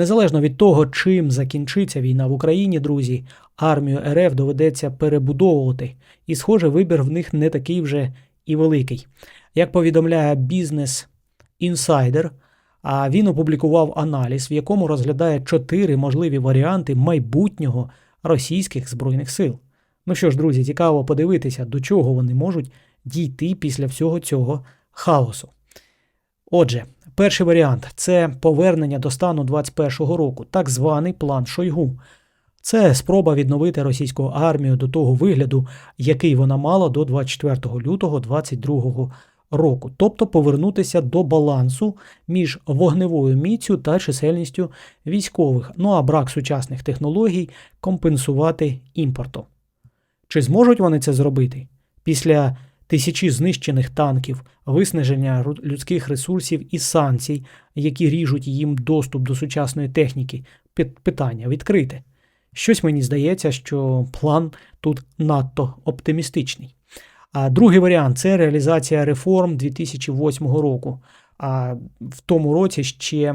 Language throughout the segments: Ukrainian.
Незалежно від того, чим закінчиться війна в Україні, друзі, армію РФ доведеться перебудовувати, і, схоже, вибір в них не такий вже і великий. Як повідомляє бізнес інсайдер, він опублікував аналіз, в якому розглядає чотири можливі варіанти майбутнього російських збройних сил. Ну що ж, друзі, цікаво подивитися, до чого вони можуть дійти після всього цього хаосу. Отже, перший варіант це повернення до стану 21-го року, так званий план Шойгу. Це спроба відновити російську армію до того вигляду, який вона мала до 24 лютого 22 року, тобто повернутися до балансу між вогневою міцю та чисельністю військових, ну а брак сучасних технологій компенсувати імпортом. Чи зможуть вони це зробити після тисячі знищених танків, виснаження людських ресурсів і санкцій, які ріжуть їм доступ до сучасної техніки? Питання відкрите. Щось мені здається, що план тут надто оптимістичний. А другий варіант це реалізація реформ 2008 року. А в тому році ще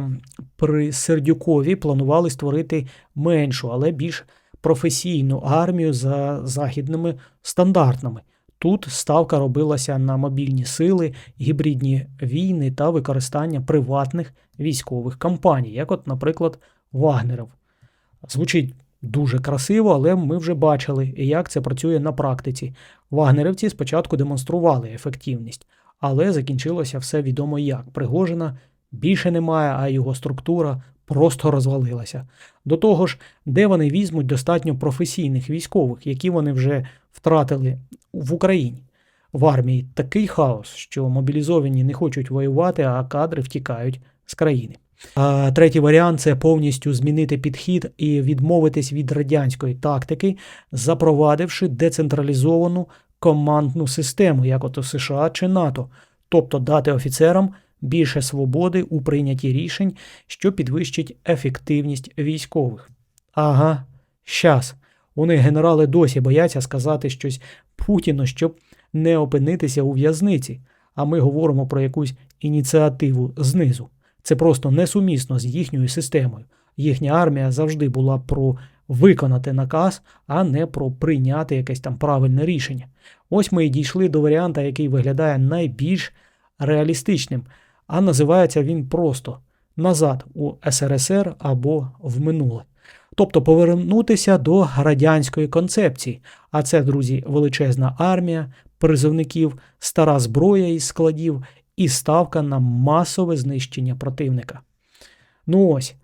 при Сердюкові планували створити меншу, але більш професійну армію за західними стандартами. Тут ставка робилася на мобільні сили, гібридні війни та використання приватних військових компаній, як, от, наприклад, Вагнеров. Звучить дуже красиво, але ми вже бачили, як це працює на практиці. Вагнерівці спочатку демонстрували ефективність, але закінчилося все відомо як. Пригожина більше немає, а його структура просто розвалилася. До того ж, де вони візьмуть достатньо професійних військових, які вони вже втратили в Україні. В армії такий хаос, що мобілізовані не хочуть воювати, а кадри втікають з країни. А третій варіант це повністю змінити підхід і відмовитись від радянської тактики, запровадивши децентралізовану командну систему, як от США чи НАТО, тобто дати офіцерам більше свободи у прийнятті рішень, що підвищить ефективність військових. Ага, щас. Вони генерали досі бояться сказати щось Путіну, щоб не опинитися у в'язниці, а ми говоримо про якусь ініціативу знизу. Це просто несумісно з їхньою системою. Їхня армія завжди була про виконати наказ, а не про прийняти якесь там правильне рішення. Ось ми і дійшли до варіанта, який виглядає найбільш реалістичним, а називається він просто назад у СРСР або в минуле. Тобто повернутися до радянської концепції. А це, друзі, величезна армія, призовників, стара зброя із складів і ставка на масове знищення противника. Ну ось,